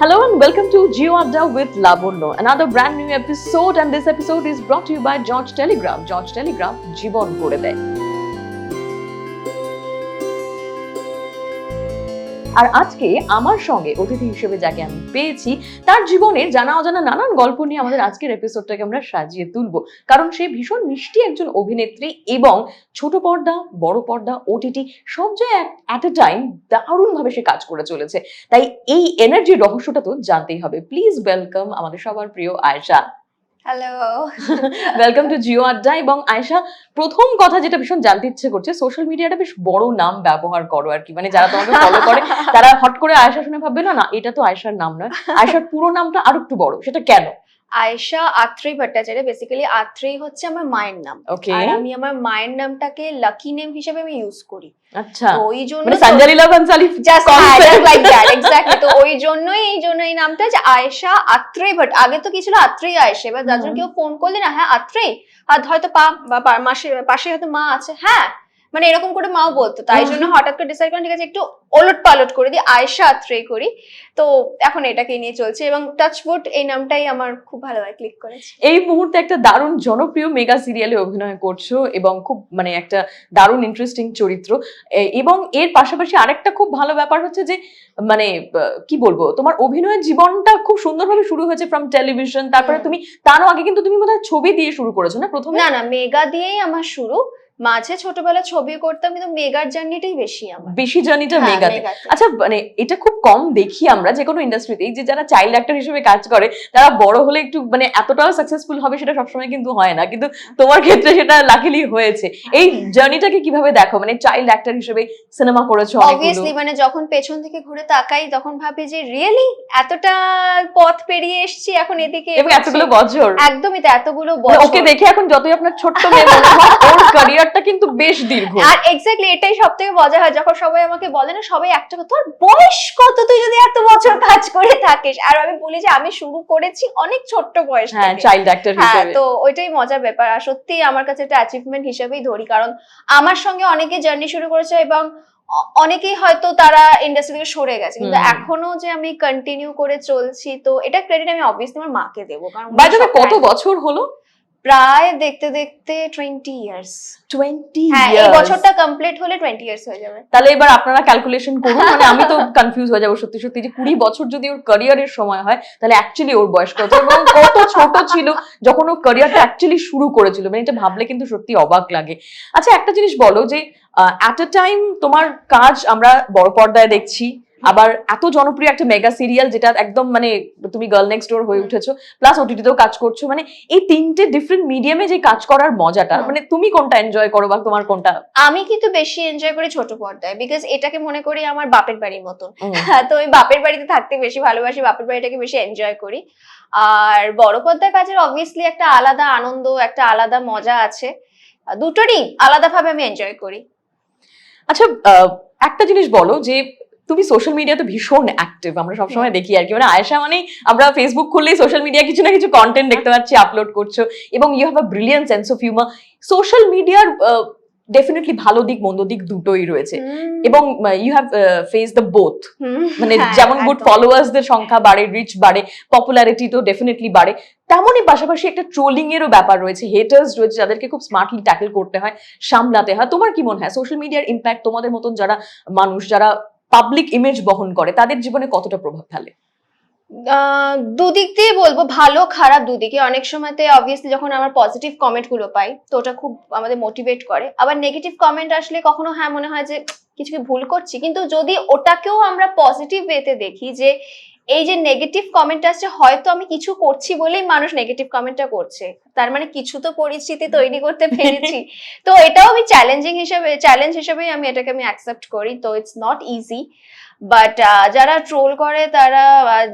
Hello and welcome to GeoAdda with Laborno. another brand new episode and this episode is brought to you by George Telegraph. George Telegraph, Jibon Kore আর আজকে আমার সঙ্গে অতিথি হিসেবে যাকে আমি পেয়েছি, তার জীবনের জানা অজানা নানান গল্প নিয়ে আমাদের আজকের এপিসোডটাকে আমরা সাজিয়ে তুলবো। কারণ সে ভীষণ মিষ্টি একজন অভিনেত্রী এবং ছোট পর্দা, বড় পর্দা ওটিটি সব জায়গায় অ্যাট এ টাইম দারুণ ভাবে সে কাজ করে চলেছে। তাই এই এনার্জির রহস্যটা তো জানতেই হবে। প্লিজ ওয়েলকাম আমাদের সবার প্রিয় Ayesha hello welcome to Jio Adda এবং আয়সা প্রথম কথা যেটা ভীষণ জানতে ইচ্ছে করছে সোশ্যাল মিডিয়াটা বেশ বড় নাম ব্যবহার করো আর কি। মানে যারা তোমাকে ফলো করে তারা হট করে আয়সা শুনে ভাববে না না এটা তো আয়সার নাম নয়। আয়সার পুরো নামটা আরও একটু বড় সেটা কেন? আয়েশা আত্রেই ভট্টাচার্য বেসিক্যালি আত্রেই হচ্ছে আমার মায়ের নাম। ওকে আর আমি আমার মায়ের নামটাকে লাকি নেম হিসেবে আমি ইউজ করি। আচ্ছা। তো ওই জন্য মানে সঞ্জালিলা Bhansali just like that exactly তো ওই জন্যই এই জন্য এই নামটা যে আয়েশা আত্রেই ভট আগে তো কি ছিল? আত্রেই আয়েশা। এবার যার জন্য কেউ ফোন করলে না হ্যাঁ আত্রেই। আর হয়তো পা বা মাসে পাশে হয়তো মা আছে। হ্যাঁ মানে এরকম করে মাও বলতো। তাই জন্য হঠাৎ করে ডিসাইড করলাম ঠিক আছে একটু ওলট পালট করে দিই আয়েশা আত্রেই করি। তো এখন এটাকে নিয়ে চলছে এবং টাচউড এই নামটাই আমার খুব ভালো লাগে ক্লিক করে এই মুহূর্তে একটা দারুণ জনপ্রিয় মেগা সিরিয়ালে অভিনয় করছ এবং খুব মানে একটা দারুণ ইন্টারেস্টিং চরিত্র। এবং এর পাশাপাশি আরেকটা খুব ভালো ব্যাপার হচ্ছে যে মানে কি বলব তোমার অভিনয়ের জীবনটা খুব সুন্দরভাবে শুরু হয়েছে ফ্রম টেলিভিশন তারপরে তুমি তারও আগে কিন্তু তুমি বোধহয় ছবি দিয়ে শুরু করেছ না প্রথমে? না না মেগা দিয়েই আমার শুরু। মাঝে ছোটবেলা ছবি করতাম কিন্তু মেগার জার্নিটাই বেশি আমার। বেশি জার্নিটা হ্যাঁ, মেগাতে। আচ্ছা মানে এটা খুব কম দেখি আমরা যে কোনো ইন্ডাস্ট্রিতে যে যারা চাইল্ড অ্যাক্টর হিসেবে কাজ করে তারা বড় হলে একটু মানে এতটাও সাকসেসফুল হবে সেটা সবসময় কিন্তু হয় না। কিন্তু তোমার ক্ষেত্রে সেটা লাকিলি হয়েছে। এই জার্নিটাকে কীভাবে দেখো? মানে চাইল্ড অ্যাক্টর হিসেবে সিনেমা করেছ অবভিয়াসলি মানে যখন পেছন থেকে ঘুরে তাকাই তখন ভাবি যে রিয়েলি এতটা পথ পেরিয়ে এসেছি এখন এদিকে এবং এতগুলো বছর। একদমই তো এতগুলো মানে বছর। ওকে দেখে এখন যতই আপনার ছোট্ট মেয়ে মনে হয় ক্যারিয়ারটা কিন্তু বেশ দীর্ঘ। আর এক্স্যাক্টলি এটাই সব থেকে মজা হয় যখন সবাই আমাকে বলে না সবাই একটা কথা বয়স কত? তুই যদি এত বছর কাজ করে থাকিস। আর আমি বলি যে আমি শুরু করেছি অনেক ছোট্ট বয়স হ্যাঁ চাইল্ড অ্যাক্টর হ্যাঁ হিসেবে। তো ওইটাই মজার ব্যাপার। আর সত্যি আমার কাছে একটা অ্যাচিভমেন্ট হিসেবেই ধরি কারণ আমার সঙ্গে অনেকে জার্নি শুরু করেছে এবং অনেকেই হয়তো তারা ইন্ডাস্ট্রি থেকে সরে গেছে। কিন্তু এখনও যে আমি কন্টিনিউ করে চলছি তো এটা ক্রেডিট আমি অবভিয়াসলি আমার মাকে দেবো কারণ কত বছর হলো? প্রায় দেখতে দেখতে টোয়েন্টি ইয়ার্স টোয়েন্টি হ্যাঁ এই বছরটা কমপ্লিট হলে টোয়েন্টি ইয়ার্স হয়ে যাবে। তাহলে এবার আপনারা ক্যালকুলেশন করুন মানে আমি তো কনফিউজ হয়ে যাব সত্যি সত্যি যে কুড়ি বছর যদি ওর ক্যারিয়ারের সময় হয় তাহলে অ্যাকচুয়ালি ওর বয়স কত? এবং কত ছোট ছিল যখন ও ক্যারিয়ারটা অ্যাকচুয়ালি শুরু করেছিল? মানে এটা ভাবলে কিন্তু সত্যি অবাক লাগে। আচ্ছা একটা জিনিস বলো যে অ্যাট আ টাইম তোমার কাজ আমরা বড় পর্দায় দেখছি আবার এত জনপ্রিয় একটা মেগা সিরিয়াল যেটা একদম মানে তুমি গার্ল নেক্সট ডোর হয়ে উঠেছো প্লাস ওটিটিতেও কাজ করছ মানে এই তিনটে ডিফারেন্ট মিডিয়ামে যে কাজ করার মজাটা মানে তুমি কোনটা এনজয় করো বা তোমার কোনটা? আমি কিন্তু বেশি এনজয় করি ছোট পর্দায় বিকজ এটাকে মনে করি আমার বাপের বাড়ির মতন। হ্যাঁ তো ওই বাপের বাড়িতে থাকতে বেশি ভালোবাসি বাপের বাড়িটাকে বেশি এনজয় করি। আর বড় পর্দার কাজের অবভিয়াসলি একটা আলাদা আনন্দ একটা আলাদা মজা আছে। দুটোরই আলাদাভাবে আমি এনজয় করি। আচ্ছা একটা জিনিস বলো যে তুমি সোশ্যাল মিডিয়াতে ভীষণ অ্যাক্টিভ আমরা সবসময় দেখি আর কি। মানে আয়েশা মানেই আমরা ফেসবুক খুললেই সোশ্যাল মিডিয়া কিছু না কিছু কন্টেন্ট দেখতে পাচ্ছি আপলোড করছ এবং you have a brilliant sense of humour social মিডিয়ার ডেফিনেটলি ভালো দিক মন্দ দিক দুটোই রয়েছে। এবং you have face the both মানে হ্যাঁ, যেমন গুড। ফলোয়ার্সদের সংখ্যা বাড়ে রিচ বাড়ে পপুলারিটি তো ডেফিনেটলি বাড়ে। তেমনই পাশাপাশি একটা ট্রোলিং এরও ব্যাপার রয়েছে। হেটার্স রয়েছে যাদেরকে খুব স্মার্টলি ট্যাকেল করতে হয় সামলাতে হয়। তোমার কি মনে হয়? সোশ্যাল মিডিয়ার ইম্প্যাক্ট তোমাদের মতন যারা মানুষ যারা পাবলিক ইমেজ বহন করে, তাদের জীবনে কতটা প্রভাব ফেলে? দুদিক দিয়ে বলব, ভালো, খারাপ দুদিকে। অনেক সময়তে অবভিয়াসলি যখন আমার পজিটিভ কমেন্টগুলো পাই, তো ওটা খুব আমাদের মোটিভেট করে। আবার নেগেটিভ কমেন্ট আসলে কখনো হ্যাঁ মনে হয় যে, কিছু ভুল করছি? কিন্তু যদি ওটাকেও আমরা পজিটিভ ওয়েতে দেখি যে এই যে নেগেটিভ কমেন্ট আসছে হয়তো আমি কিছু করছি বলেই মানুষ নেগেটিভ কমেন্টটা করছে। তার মানে কিছু তো পরিস্থিতি তৈরি করতে পেরেছি। তো এটাও আমি চ্যালেঞ্জিং হিসেবে চ্যালেঞ্জ হিসেবেই আমি এটাকে আমি অ্যাকসেপ্ট করি তো ইটস নট ইজি বাট যারা ট্রোল করে তারা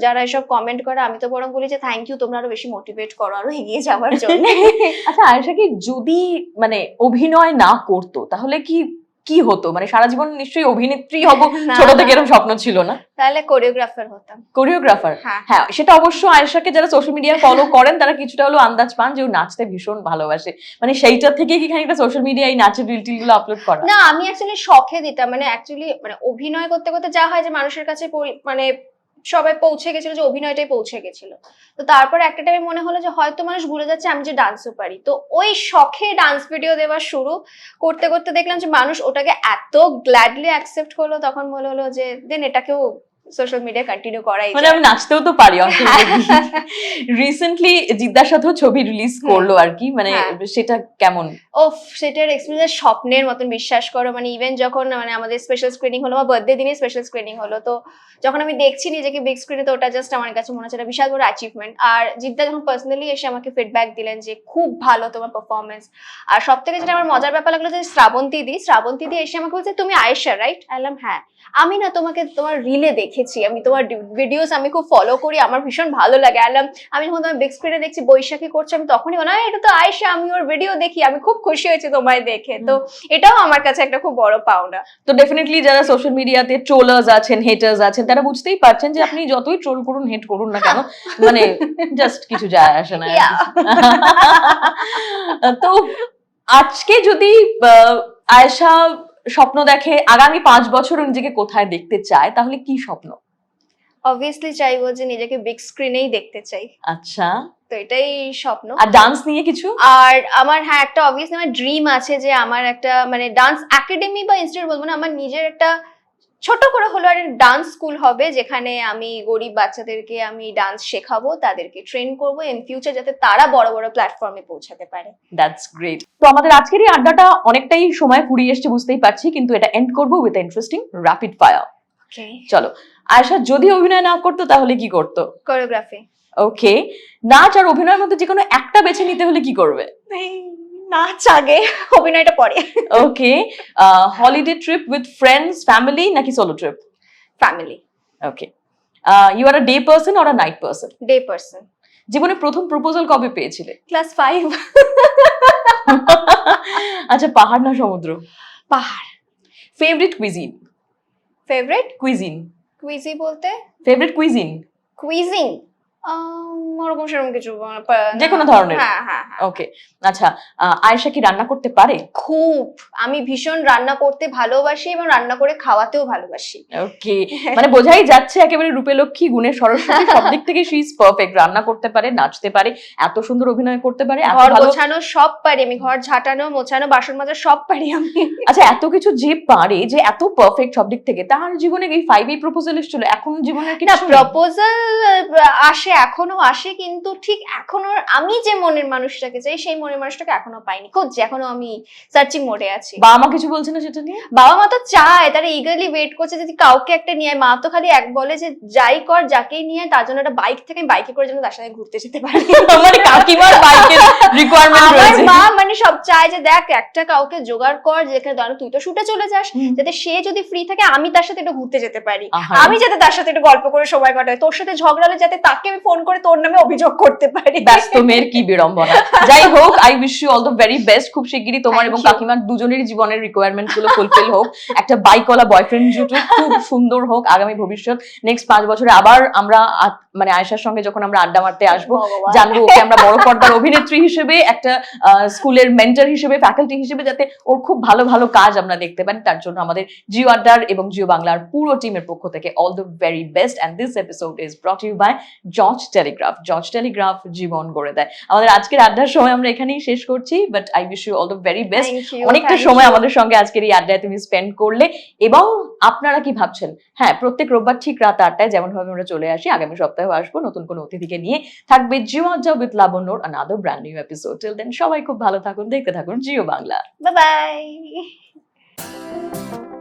যারা এসব কমেন্ট করে আমি তো বরং বলি যে থ্যাংক ইউ তোমরা আরও বেশি মোটিভেট করো আরও এগিয়ে যাওয়ার জন্য। আচ্ছা আয়েশা কি যদি মানে অভিনয় না করতো তাহলে কি কি হতো? মানে সারা জীবন নিশ্চয়ই অভিনেত্রী হব ছোট থেকে এরকম স্বপ্ন ছিল না? তাহলে কোরিওগ্রাফার হতাম। কোরিওগ্রাফার হ্যাঁ। হ্যাঁ সেটা অবশ্য আয়েশাকে যারা সোশ্যাল মিডিয়া ফলো করেন তারা কিছুটা হলো আন্দাজ পান যে ও নাচতে ভীষণ ভালোবাসে। মানে সেইটা থেকে কি খানিকটা সোশ্যাল মিডিয়া এই নাচের রিল টিলগুলো আপলোড করে? না আমি অ্যাকচুয়ালি শখে দিতাম। মানে অ্যাকচুয়ালি মানে অভিনয় করতে করতে যা হয় যে মানুষের কাছে মানে সবাই পৌঁছে গেছিল যে অভিনয়টাই পৌঁছে গেছিল। তো তারপর একটা টাইমে মনে হলো যে হয়তো মানুষ ভুলে যাচ্ছে আমি যে ডান্সও পারি তো ওই শখে ডান্স ভিডিও দেওয়া শুরু করতে করতে দেখলাম যে মানুষ ওটাকে এত গ্ল্যাডলি অ্যাকসেপ্ট করল, তখন মনে হলো যে, দেন এটাকেও সোশ্যাল মিডিয়া কন্টিনিউ করাই মানে আমি নাচতেও তো পারি রিসেন্টলি জিদ্দার সাথেও ছবি রিলিজ করল আর কি মানে হ্যাঁ। সেটা কেমন? ওফ সেটার এক্সপিরিয়েন্স স্বপ্নের মতন বিশ্বাস করো মানে ইভেন যখন মানে আমাদের স্পেশাল স্ক্রিনিং হলো বা বার্থডে দিনে স্পেশাল স্ক্রিনিং হলো তো যখন আমি দেখছি নিজেকে বিগ স্ক্রিনে তো ওটা জাস্ট আমার কাছে মনে হচ্ছে বিশাল বড় অ্যাচিভমেন্ট আর জিদ্দা যখন পার্সোনালি এসে আমাকে ফিডব্যাক দিলেন যে খুব ভালো তোমার পারফরমেন্স আর সব থেকে যেটা আমার মজার ব্যাপার লাগল যে শ্রাবন্তী দি শ্রাবন্তী দি এসে আমাকে বলছে তুমি আয়েশা রাইট আলাম হ্যাঁ। আমি না তোমাকে তোমার রিলে দেখেছি। আমি তোমার ভিডিওস আমি খুব ফলো করি আমার ভীষণ ভালো লাগে। আলাম আমি যখন তোমার বিগ স্ক্রিনে দেখছি বৈশাখী করছ আমি তখনই বলি, "না এটা তো আয়েশা আমি ওর ভিডিও দেখি আমি খুব খুশি হয়েছি তোমায় দেখে। তো এটাও আমার কাছে একটা খুব বড় পাওনা। তো ডেফিনেটলি যারা সোশ্যাল মিডিয়াতে ট্রোলার্স আছেন হেটার্স আছেন তারা বুঝতেই পারছেন যে আপনি যতই ট্রোল করুন হেট করুন না কেন মানে জাস্ট কিছু যায় আসে না। আর. তো আজকে যদি আহ, আয়েশা স্বপ্ন দেখে আগামী পাঁচ বছর নিজেকে কোথায় দেখতে চায় তাহলে কি স্বপ্ন? অবভিয়াসলি চাইব যে নিজেকে বিগ স্ক্রিনেই দেখতে চাই। আচ্ছা। তো এটাই স্বপ্ন। আর ডান্স নিয়ে কিছু? আর আমার হ্যাঁ একটা অবভিয়াসলি আমার ড্রিম আছে যে আমার একটা মানে ডান্স একাডেমি বা ইনস্টিটিউট বলব না আমার নিজের একটা ছোট করে হলো একটা ডান্স স্কুল হবে যেখানে আমি গরিব বাচ্চাদেরকে আমি ডান্স শেখাবো তাদেরকে ট্রেন করব ইন ফিউচার যাতে তারা বড় বড় প্ল্যাটফর্মে পৌঁছাতে পারে। দ্যাটস গ্রেট তো আমাদের আজকের এই আড্ডাটা অনেকটাই সময় ফুরিয়ে এসছে বুঝতেই পারছি কিন্তু এটা এন্ড করব উইথ ইন্টারেস্টিং র্যাপিড ফায়ার চলো আয়েশা যদি অভিনয় না করতো তাহলে কি করতো? কোরিওগ্রাফি ওকে নাচ আর অভিনয়ের মধ্যে যে কোনো একটা বেছে নিতে হলে কি করবে? নাচ আগে অভিনয়টা পরে। Okay holiday trip with friends family নাকি solo trip family okay you are a day person or a night person day person জীবনে প্রথম প্রপোজাল কবে পেয়েছিলে? ক্লাস ফাইভ আচ্ছা পাহাড় না সমুদ্র? পাহাড়। Favourite cuisine favourite cuisine cuisine বলতে? ফেভারিট কুইজিন কুইজিং ওরকম সেরকম কিছু যে কোনো ধরনের? হ্যাঁ হ্যাঁ হ্যাঁ। ওকে আচ্ছা আয়েশা কি রান্না করতে পারে? খুব। আমি ভীষণ রান্না করতে ভালোবাসি এবং রান্না করে খাওয়াতেও ভালোবাসি। ওকে মানে বোঝাই যাচ্ছে একেবারে রূপেলক্ষ্মী গুণের সরস্বতী সব দিক থেকে শি ইজ পারফেক্ট রান্না করতে পারে নাচতে পারে এত সুন্দর অভিনয় করতে পারে ঘর গোছানো সব পারি আমি ঘর ঝাঁটানো মোছানো বাসন মাজা সব পারি আমি। আচ্ছা এত কিছু যে পারে যে এত পারফেক্ট সব দিক থেকে তার জীবনে এই ফাইভ এই প্রপোজাল এসেছিল? এখন জীবনের কি না প্রপোজাল আসে এখনও আসে কিন্তু ঠিক এখনও আমি যে মনের মানুষটাকে চাই সেই মনের মানুষটাকে এখনও পাইনি। খুঁজছি এখনও আমি সার্চিং মোডে আছি। বাবা মা কিছু বলছে না সেটা নিয়ে? বাবা মা তো চায় তারা ইগারলি ওয়েট করছে যদি কাউকে একটা নিয়ে মা তো খালি এক বলে যে যাই কর যাকেই নিয়ে তার জন্য একটা বাইক থেকে বাইকে করে যেন তার সাথে ঘুরতে যেতে পারি। মানে কাকিমার বাইকের রিকোয়ারমেন্ট রয়েছে। মা মানে সব চায় যে দেখ একটা কাউকে জোগাড় কর যেখানে ধরো তুই তো শুটে চলে যাস। যাতে সে যদি ফ্রি থাকে আমি তার সাথে একটু ঘুরতে যেতে পারি। আমি যাতে তার সাথে একটু গল্প করে সময় কাটাই। তোর সাথে ঝগড়ালে যাতে তাকে আমি ফোন করে তোর নামে অভিযোগ করতে পারি। ব্যস্ত মেয়ের কি বিড়ম্বনা। যাই হোক I wish you all the very best খুব শিগগিরই তোমার এবং কাকিমার দুজনেরই জীবনের রিকোয়ারমেন্টগুলো ফুলফিল হোক। একটা বাইকওয়ালা বয়ফ্রেন্ড জুটুক খুব সুন্দর হোক আগামী ভবিষ্যৎ। নেক্সট পাঁচ বছরে আবার আমরা মানে আয়েশার সঙ্গে যখন আমরা আড্ডা মারতে আসব জানব ওকে আমরা বড় পর্দার অভিনেত্রী হিসেবে একটা স্কুলের মেন্টর হিসেবে ফ্যাকাল্টি হিসেবে যাতে ওর খুব ভালো ভালো কাজ আমরা দেখতে পারি। তার জন্য আমাদের জিও আড্ডার এবং জিও বাংলার পুরো টিমের পক্ষ থেকে all the very best and this episode is brought you by George Telegraph George Telegraph জীবন গড়ে দেয়। আমাদের আজকের আড্ডার সময় আমরা এখানেই শেষ করছি but I wish you all the very best অনেকটা সময় আমাদের সঙ্গে আজকের এই আড্ডায় তুমি স্পেন্ড করলে এবং আপনারা কি ভাবছেন? হ্যাঁ প্রত্যেক রোববার ঠিক রাত আটটায় যেমন ভাবে আমরা চলে আসি আগামী সপ্তাহে আসব নতুন কোনো অতিথিকে নিয়ে। থাকবে Jio Adda with লাবণ্যর another brand new episode till then সবাই খুব ভালো থাকুন দেখতে থাকুন জিও বাংলা Bye bye.